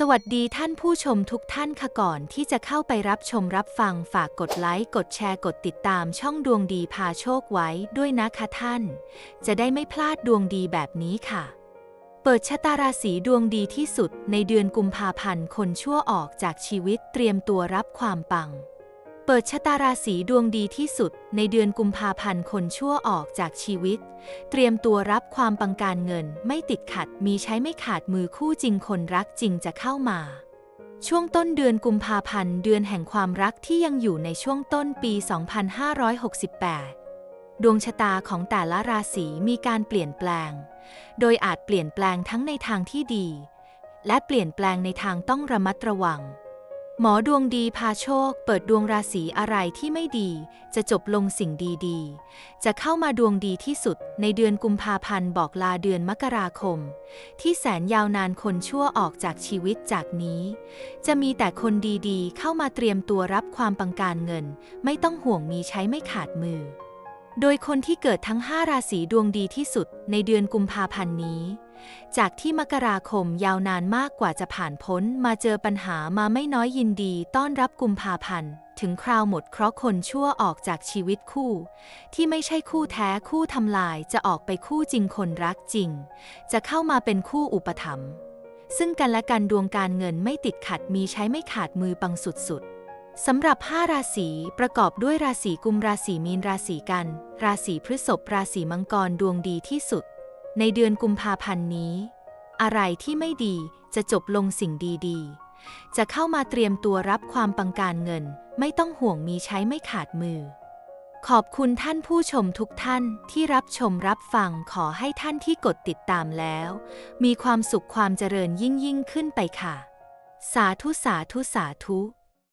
สวัสดีท่านผู้ชมทุกท่านค่ะก่อนที่จะเข้าไปรับชมรับฟังฝากกดไลค์ กดแชร์กดติดตามช่องดวงดีพาโชคไว้ด้วยนะคะท่าน จะได้ไม่พลาดดวงดีแบบนี้ค่ะ เปิดชะตาราศีดวงดีที่สุดในเดือนกุมภาพันธ์คนชั่วออกจากชีวิตเตรียมตัวรับความปัง เปิดชะตาราศีดวงดีที่สุดในเดือนกุมภาพันธ์คนชั่วออกจากชีวิต เตรียมตัวรับความปังการเงินไม่ติดขัดมีใช้ไม่ขาดมือคู่จริงคนรักจริงจะเข้ามา ช่วงต้นเดือนกุมภาพันธ์เดือนแห่งความรักที่ยังอยู่ในช่วงต้นปี 2568 ดวงชะตาของแต่ละราศีมีการเปลี่ยนแปลง โดยอาจเปลี่ยนแปลงทั้งในทางที่ดี และเปลี่ยนแปลงในทางต้องระมัดระวัง หมอดวงดีพาโชค เปิดดวงราศีอะไรที่ไม่ดี จะจบลงสิ่งดีๆ จะเข้ามาดวงดีที่สุด ในเดือนกุมภาพันธ์บอกลาเดือนมกราคม ที่แสนยาวนานคนชั่วออกจากชีวิตจากนี้ จะมีแต่คนดีๆ เข้ามาเตรียมตัวรับความปังการเงิน ไม่ต้องห่วงมีใช้ไม่ขาดมือ โดยคนที่เกิดทั้ง 5 ราศีดวงดีที่สุด ในเดือนกุมภาพันธ์นี้ จากที่มกราคมยาวนานมากกว่าจะผ่านพ้น มาเจอปัญหามาไม่น้อยยินดี ต้อนรับกุมภาพันธ์ ถึงคราวหมดเคราะห์คนชั่วออกจากชีวิตคู่ ที่ไม่ใช่คู่แท้คู่ทำลายจะออกไปคู่จริงคนรักจริง จะเข้ามาเป็นคู่อุปถัมภ์ซึ่งกันและกันดวงการเงินไม่ติดขัดมีใช้ไม่ขาดมือปังสุดๆสำหรับ 5 ราศีประกอบด้วยราศีกุมราศีมีนราศีกัน ราศีพฤษภราศีมังกรดวงดีที่สุด ในเดือนกุมภาพันธ์นี้ อะไรที่ไม่ดีจะจบลงสิ่งดีๆ จะเข้ามาเตรียมตัวรับความปังการเงิน ไม่ต้องห่วงมีใช้ไม่ขาดมือ ขอบคุณท่านผู้ชมทุกท่านที่รับชมรับฟังขอให้ท่านที่กดติดตามแล้ว มีความสุขความเจริญยิ่งยิ่งขึ้นไปค่ะ สาธุสาธุสาธุ